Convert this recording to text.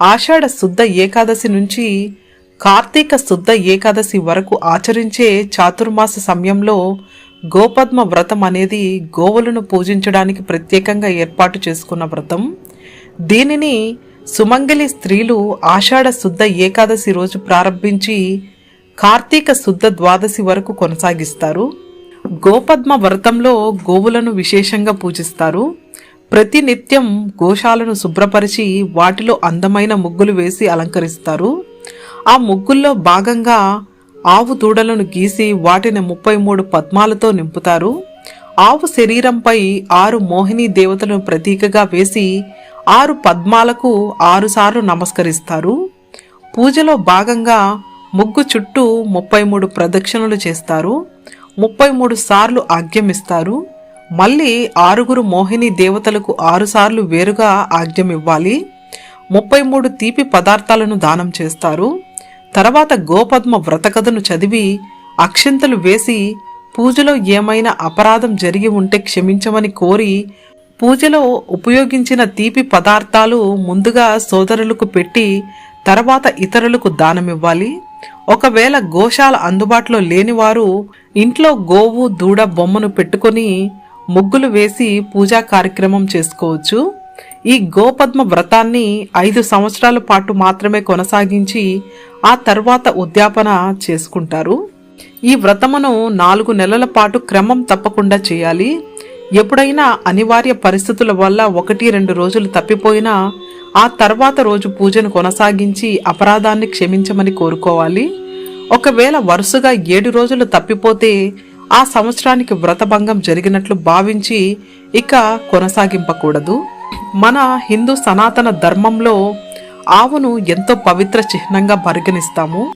ఆషాఢ శుద్ధ ఏకాదశి నుంచి కార్తీక శుద్ధ ఏకాదశి వరకు ఆచరించే చాతుర్మాస సమయంలో గోపద్మ వ్రతం అనేది గోవులను పూజించడానికి ప్రత్యేకంగా ఏర్పాటు చేసుకున్న వ్రతం. దీనిని సుమంగలి స్త్రీలు ఆషాఢ శుద్ధ ఏకాదశి రోజు ప్రారంభించి కార్తీక శుద్ధ ద్వాదశి వరకు కొనసాగిస్తారు. గోపద్మ వ్రతంలో గోవులను విశేషంగా పూజిస్తారు. ప్రతి నిత్యం గోశాలను శుభ్రపరిచి వాటిలో అందమైన ముగ్గులు వేసి అలంకరిస్తారు. ఆ ముగ్గుల్లో భాగంగా ఆవు దూడలను గీసి వాటిని ముప్పై మూడు పద్మాలతో నింపుతారు. ఆవు శరీరంపై ఆరు మోహిని దేవతలను ప్రతీకగా వేసి ఆరు పద్మాలకు ఆరుసార్లు నమస్కరిస్తారు. పూజలో భాగంగా ముగ్గు చుట్టూ ముప్పై మూడు ప్రదక్షిణలు చేస్తారు. ముప్పై మూడు సార్లు ఆజ్ఞమిస్తారు. మళ్ళీ ఆరుగురు మోహిని దేవతలకు ఆరుసార్లు వేరుగా ఆజ్ఞమివ్వాలి. ముప్పై మూడు తీపి పదార్థాలను దానం చేస్తారు. తర్వాత గోపద్మ వ్రతకథను చదివి అక్షింతలు వేసి పూజలో ఏమైనా అపరాధం జరిగి ఉంటే క్షమించమని కోరి పూజలో ఉపయోగించిన తీపి పదార్థాలు ముందుగా సోదరులకు పెట్టి తర్వాత ఇతరులకు దానమివ్వాలి. ఒకవేళ గోశాల అందుబాటులో లేనివారు ఇంట్లో గోవు దూడ బొమ్మను పెట్టుకొని ముగ్గులు వేసి పూజా కార్యక్రమం చేసుకోవచ్చు. ఈ గోపద్మ వ్రతాన్ని ఐదు సంవత్సరాల పాటు మాత్రమే కొనసాగించి ఆ తర్వాత ఉద్యాపన చేసుకుంటారు. ఈ వ్రతమును నాలుగు నెలల పాటు క్రమం తప్పకుండా చేయాలి. ఎప్పుడైనా అనివార్య పరిస్థితుల వల్ల ఒకటి రెండు రోజులు తప్పిపోయినా ఆ తర్వాత రోజు పూజను కొనసాగించి అపరాధాన్ని క్షమించమని కోరుకోవాలి. ఒకవేళ వరుసగా ఏడు రోజులు తప్పిపోతే ఆ సంవత్సరానికి వ్రతభంగం జరిగినట్లు భావించి ఇక కొనసాగింపకూడదు. మన హిందూ సనాతన ధర్మంలో ఆవును ఎంతో పవిత్ర చిహ్నంగా పరిగణిస్తాము.